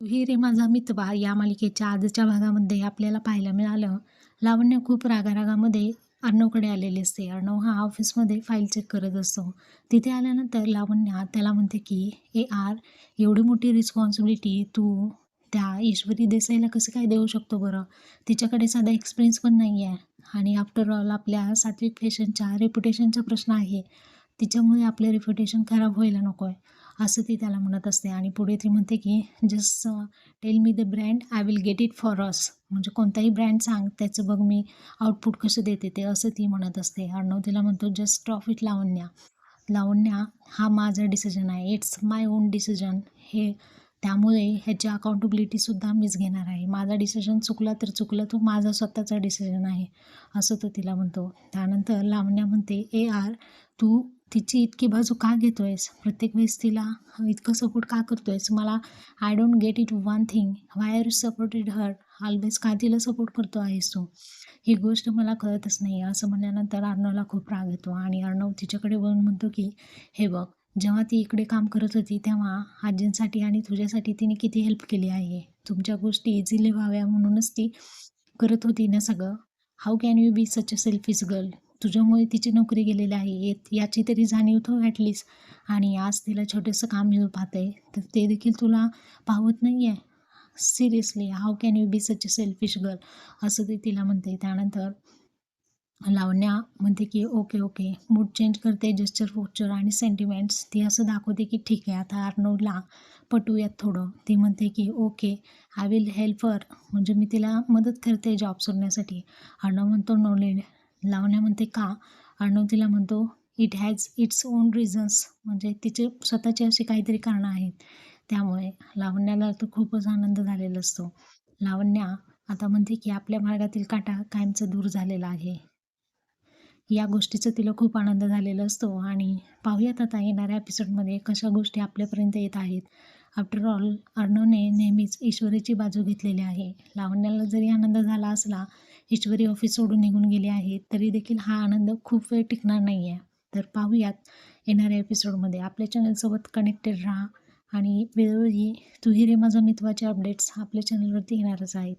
हे रे माझा मितवा या मालिकेच्या आजच्या भागामध्ये आपल्याला पाहायला मिळालं. लावण्य खूप रागारागामध्ये अर्णवकडे आलेले असते. अर्णव हा ऑफिसमध्ये फाईल चेक करत असतो. तिथे आल्यानंतर लावण्या त्याला म्हणते की ए आर एवढी मोठी रिस्पॉन्सिबिलिटी तू त्या ईश्वरी देसाईला कसं काय देऊ शकतो बरं? तिच्याकडे साधा एक्सपिरियन्स पण नाही आहे. आणि आफ्टर ऑल आपल्या सात्विक फॅशनच्या रेप्युटेशनचा प्रश्न आहे. तिच्यामुळे आपले रेप्युटेशन खराब व्हायला नको आहे असं ती त्याला म्हणत असते. आणि पुढे ती म्हणते की just tell me the brand I will get it for us म्हणजे कोणताही ब्रँड सांग त्याचं बघ मी आउटपुट कसं देते ते असं ती म्हणत असते. अर्णव तिला म्हणतो just stop it Lavanya Lavanya हा माझा डिसिजन आहे. इट्स माय ओन डिसिजन हे त्यामुळे ह्याची अकाउंटेबिलिटीसुद्धा मीच घेणार आहे. माझा डिसिजन चुकला तर चुकलं तो माझा स्वतःचा डिसिजन आहे. असं तो तिला म्हणतो. त्यानंतर लावण्या म्हणते ए आर तू तिची इतकी बाजू का घेतो आहेस प्रत्येक वेळेस तिला इतकं सपोर्ट का करतो आहेस मला I don't get it one thing why are supported her always का तिला सपोर्ट करतो आहेस तू? ही गोष्ट मला कळतच नाही असं म्हणल्यानंतर अर्णवला खूप राग येतो आणि अर्णव तिच्याकडे बघून म्हणतो की हे बघ जेव्हा ती इकडे काम करत होती तेव्हा आजींसाठी आणि तुझ्यासाठी तिने किती हेल्प केली आहे? तुमच्या गोष्टी इझिली व्हाव्या म्हणूनच ती करत होती ना सगळं? How can you be such a selfish girl तुझ्यामुळे तिची नोकरी गेलेली आहे. याची तरी जाणीव ठेव ॲटलीस्ट आणि आज तिला छोटंसं काम मिळू पाहते तर ते देखील तुला पाहत नाही आहे seriously how can you be such a selfish girl असं ते तिला म्हणते त्यानंतर लावण्या म्हणते की ओके ओके मूड चेंज करते जेस्चर पोस्चर आणि सेंटिमेंट्स ती असं दाखवते की ठीक आहे आता अर्नवला पटूयात थोडं. ती म्हणते की ओके आय विल हेल्पर म्हणजे मी तिला मदत करते जॉब सोडण्यासाठी. अर्णव म्हणतो नॉलेज लावण्या म्हणते का? अर्णव तिला म्हणतो it has its own reasons म्हणजे तिचे स्वतःचे असे काहीतरी कारणं आहेत. त्यामुळे लावण्याला तर खूपच आनंद झालेला असतो. लावण्या आता म्हणते की आपल्या मार्गातील काटा कायमचा दूर झालेला आहे. या गोष्टीचा तिला खूप आनंद झालेला असतो. आणि पाहूयात आता येणाऱ्या एपिसोडमध्ये कशा गोष्टी आपल्यापर्यंत येत आहेत. आफ्टर ऑल अर्णवने नेहमीच ईश्वरीची बाजू घेतलेली आहे. लावण्याला जरी आनंद झाला असला ईश्वरी ऑफिस सोडून निघून गेली आहे तरी देखील हा आनंद खूप वेळ टिकणार नाही आहे तर पाहूयात येणाऱ्या एपिसोडमध्ये आपल्या चॅनलसोबत कनेक्टेड राहा आणि वेळोवेळी तुही रे माझा मित्वाचे अपडेट्स आपल्या चॅनलवरती येणारच आहेत.